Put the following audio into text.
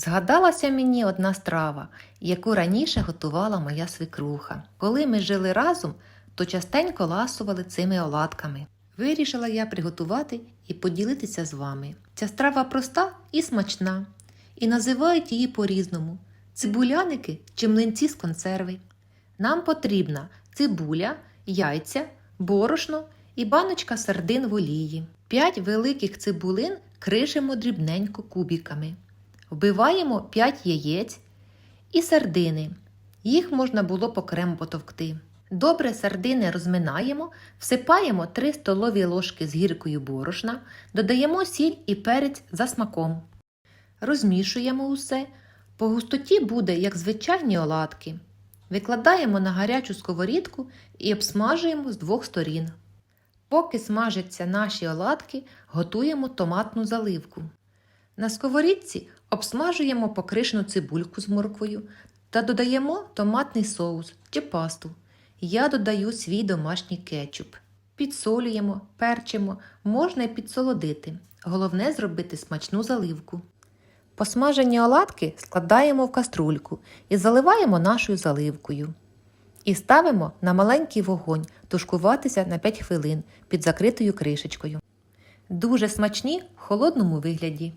Згадалася мені одна страва, яку раніше готувала моя свекруха. Коли ми жили разом, то частенько ласували цими оладками. Вирішила я приготувати і поділитися з вами. Ця страва проста і смачна, і називають її по-різному: цибуляники чи млинці з консерви. Нам потрібна цибуля, яйця, борошно і баночка сардин в олії. П'ять великих цибулин кришимо дрібненько кубиками. Вбиваємо 5 яєць і сардини. Їх можна було по крему потовкти. Добре сардини розминаємо, всипаємо 3 столові ложки з гіркою борошна, додаємо сіль і перець за смаком. Розмішуємо усе. По густоті буде, як звичайні оладки. Викладаємо на гарячу сковорідку і обсмажуємо з двох сторін. Поки смажаться наші оладки, готуємо томатну заливку. На сковорідці обсмажуємо покришену цибульку з морквою та додаємо томатний соус чи пасту. Я додаю свій домашній кетчуп. Підсолюємо, перчимо, можна й підсолодити. Головне зробити смачну заливку. Посмажені оладки складаємо в каструльку і заливаємо нашою заливкою. І ставимо на маленький вогонь тушкуватися на 5 хвилин під закритою кришечкою. Дуже смачні в холодному вигляді.